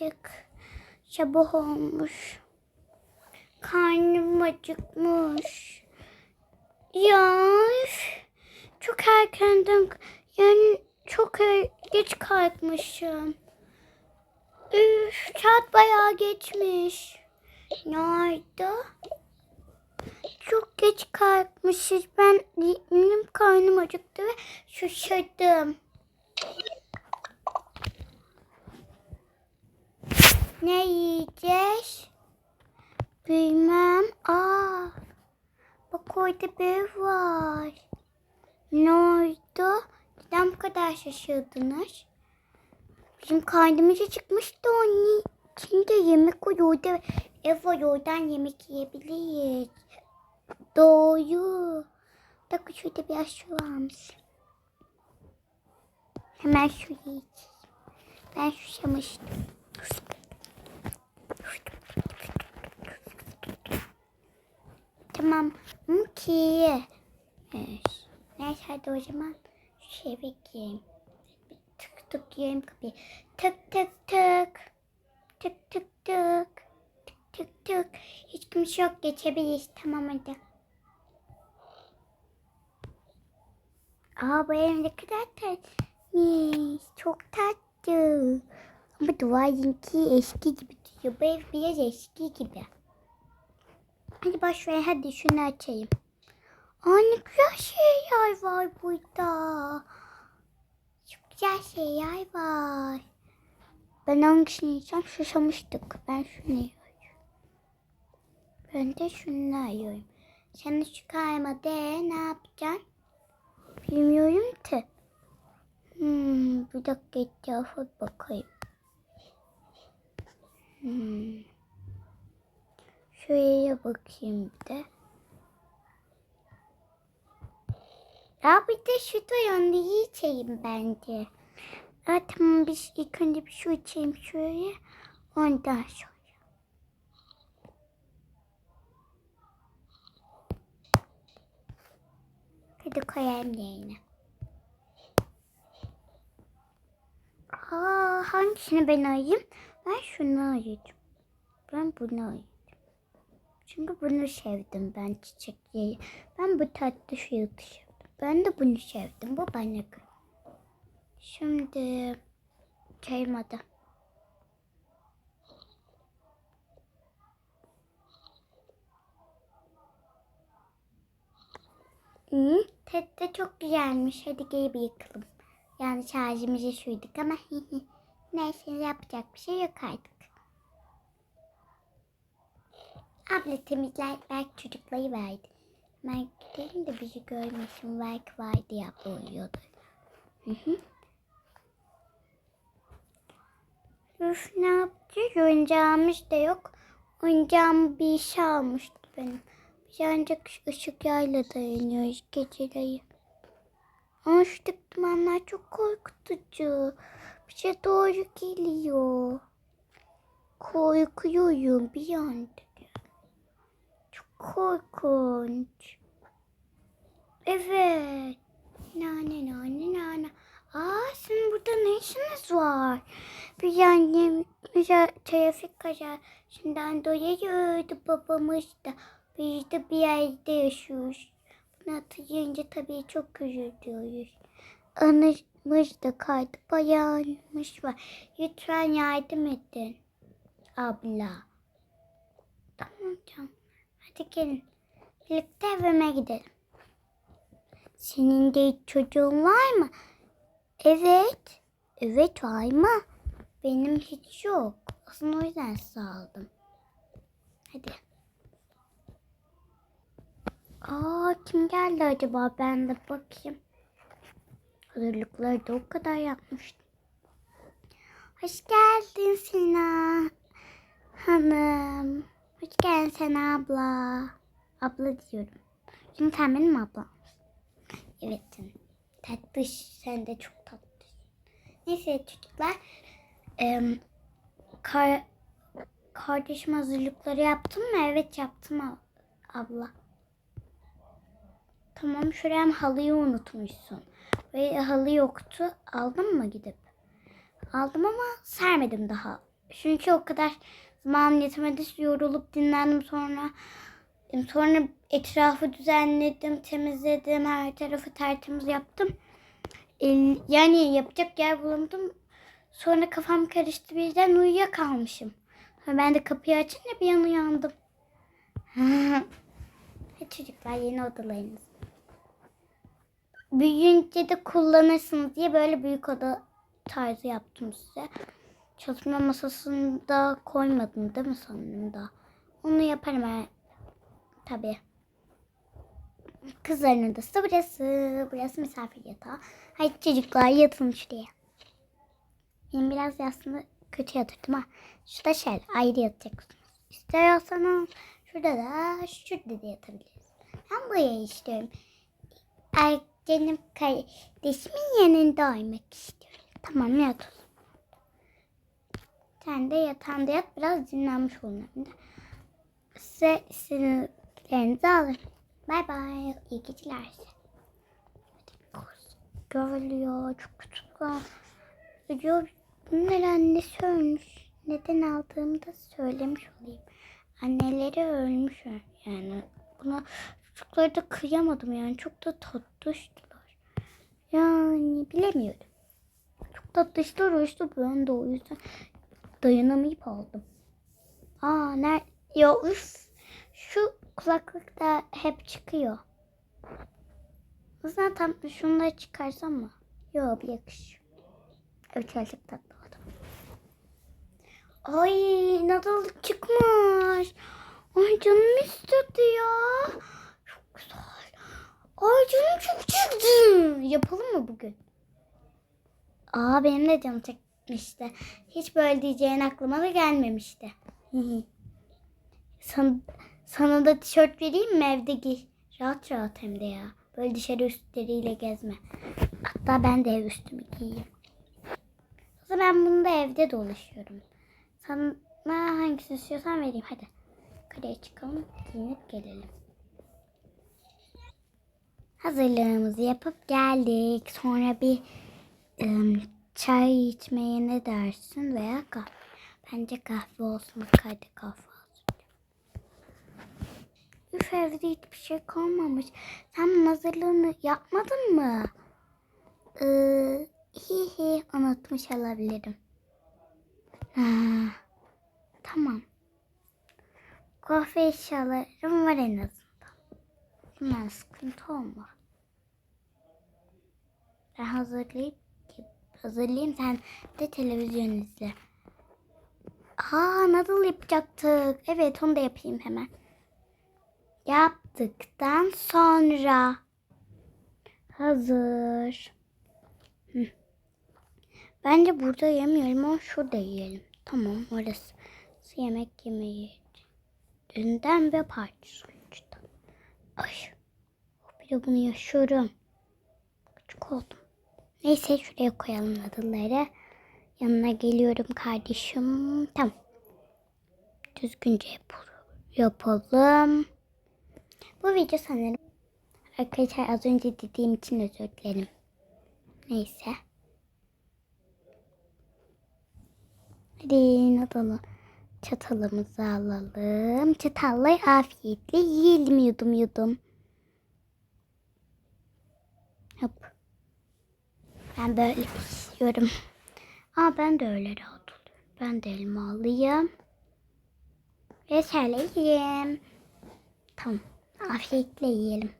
uyandık. Sabah olmuş. Karnım acıkmış. Ya çok erkenden yani çok er- geç kalkmışım. Üf, saat bayağı geçmiş. Nerede? Çok geç kalkmışız. Ben benim karnım acıktı ve şaşırdım. Ne yiyeceğiz? Bilmem. Aa, bak orada bir var. Ne oldu? Neden bu kadar şaşırdınız? Bizim karnımız acıkmıştı onun içinde yemek var. Orada ev var oradan yemek yiyebiliriz. Doğru. Bak şurada biraz su varmış. Hemen su yiyeceğiz. Ben susamıştım. Tamam. Ki. Evet. Neyse hadi o zaman eve gireyim. Tık tık gireyim kapıyı. Tık tık tık. Tık tık tık. Tık tık tık. Hiç kimse yok geçebiliriz. Tamam hadi. Aa bu ev ne kadar tatlı. Çok tatlı. Ama duvarınki eski gibi duruyor. Bu ev biraz eski gibi. Hadi boş hadi şunu açayım. Aa ne güzel şeyler var burada. Çok güzel şeyler var. Ben hangisini yiyeceğim şaşamıştık. Ben şunu yiyorum. Ben de şunu yiyorum. Sen de şu kayma de ne yapacaksın? Bilmiyorum ki. Hmm, bir dakika etrafa bakayım. Hmm. Şuraya bakayım bir de. Ya bir de şu yanında içeyim bence. Ha, tamam biz ilk önce bir su içeyim şuraya. Ondan sonra. Hadi koyayım yerine. Aa, hangisini ben ayayım? Ben şunu ayacağım. Ben bunu ayacağım. Çünkü bunu sevdim ben çiçekleri. Ben bu tatlı fiyatı sevdim. Ben de bunu sevdim. Bu bana göre. Şimdi çaymadı. Hı, tet de çok güzelmiş. Hadi gel bir yıkalım. Yani şarjımızı sürdük ama neyse yapacak bir şey yok artık. Abla temizler belki çocukları verdi. Ben de bizi görmesin belki vardı ya uyuyordu. Hı hı. Üf ne yapacağız? Oyuncağımız da yok. Oyuncağım bir şey almıştı benim. Biz ancak ışık yayla dayanıyoruz geceleri. Ama şu tıktımanlar çok korkutucu. Bir şey doğru geliyor. Korkuyorum bir anda. Çok korkunç. Evet. Nane nane nane. Aa sizin burada ne işiniz var? Bir annemize trafik kazasından dolayı öldü babamız da. Biz de bir yerde yaşıyoruz. Bunu hatırlayınca tabii çok üzülüyoruz. Anımız da kaydı bayanmış var. Lütfen yardım edin. Abla. Tamam canım. Hadi gelin. Birlikte evime gidelim. Senin de hiç çocuğun var mı? Evet. Evet var mı? Benim hiç yok. Aslında o yüzden size aldım. Hadi. Aa kim geldi acaba? Ben de bakayım. Hazırlıkları da o kadar yapmıştım. Hoş geldin Sina hanım. Hoş geldin Sena abla. Abla diyorum. Çünkü sen benim ablam. Evet canım. Tatlış. Sen de çok tatlısın. Neyse çocuklar. Em, kar, kardeşim hazırlıkları yaptın mı? Evet yaptım ab- abla. Tamam şuraya halıyı unutmuşsun. Ve halı yoktu. Aldın mı gidip? Aldım ama sermedim daha Çünkü o kadar zaman yetemedi. Yorulup dinlendim sonra. Sonra etrafı düzenledim, temizledim, her tarafı tertemiz yaptım. Yani yapacak yer bulamadım. Sonra kafam karıştı birden uyuyakalmışım. Ben de kapıyı açınca bir an uyandım. Çocuklar yeni odalarınız. Büyüyünce de kullanırsınız diye böyle büyük oda tarzı yaptım size. Çalışma masasında koymadım değil mi sanırım. Onu yaparım ben. Tabii. Kızların odası burası. Burası misafir yatağı. Haydi çocuklar yatın şuraya. Benim biraz aslında kötü yatırdım ha. Şurada şöyle ayrı yatacaksınız. İstiyorsanız şurada da şurada da yatabiliriz. Ben buraya istiyorum. Ay canım kardeşimin yanında oymak istiyorum. Tamam yat o zaman. Sen de yatağında yat biraz dinlenmiş olun. Size sinirlerinizi alın. Bay bay. İyi geceler. Görülüyor. Çok kötü. Diyor, bunlar annesi ölmüş. Neden aldığımı da söylemiş olayım. Anneleri ölmüş yani. Buna çocukları da kıyamadım yani. Çok da tatlıştılar. Yani bilemiyorum. Çok tatlışlar o işte ben de o yüzden dayanamayıp aldım. Aa ne? Ya üf. Şu kulaklık da hep çıkıyor. Tam şunu da çıkarsam mı? Yok bir yakışıyor. Evet gerçek tatlı oldu. Ay nasıl çıkmış. Ay canım istedi ya. Güzel. Ay canım çok çıktı. Yapalım mı bugün? Aa benim de canım çekmişti. Hiç böyle diyeceğin aklıma da gelmemişti. Sana, sana da tişört vereyim mi evde giy. Rahat rahat hem de ya. Böyle dışarı üstleriyle gezme. Hatta ben de ev üstümü giyeyim. Zaman ben bunu da evde dolaşıyorum. Sana hangisini istiyorsan vereyim hadi. Kaleye çıkalım giyinip gelelim. Hazırlığımızı yapıp geldik. Sonra bir ım, çay içmeye ne dersin veya kahve. Bence kahve olsun. Hadi kahve hazırlayayım. Üf evde hiçbir şey kalmamış. Sen hazırlığını yapmadın mı? Ee, hi hi unutmuş olabilirim. Ha, tamam. Kahve eşyalarım var en azından. Bundan sıkıntı olmaz. Ben hazırlayıp hazırlayayım sen de televizyon izle. Aa nasıl yapacaktık? Evet onu da yapayım hemen. Yaptıktan sonra hazır. Bence burada yemiyorum ama şurada yiyelim. Tamam orası. Yemek yemeği. Dünden bir parça sonuçta. Ay. Bir de bunu yaşıyorum. Küçük oldum. Neyse şuraya koyalım adılları. Yanına geliyorum kardeşim. Tamam. Düzgünce yapalım. Bu video sanırım arkadaşlar az önce dediğim için özür dilerim. Neyse. Hadi nadalım. Çatalımızı alalım. Çatalla afiyetle yiyelim yudum yudum. Hop. Ben böyle istiyorum. Aa ben de öyle rahat oluyorum. Ben de elma alayım. Ve şöyle yiyeyim. Tamam. Afiyetle yiyelim.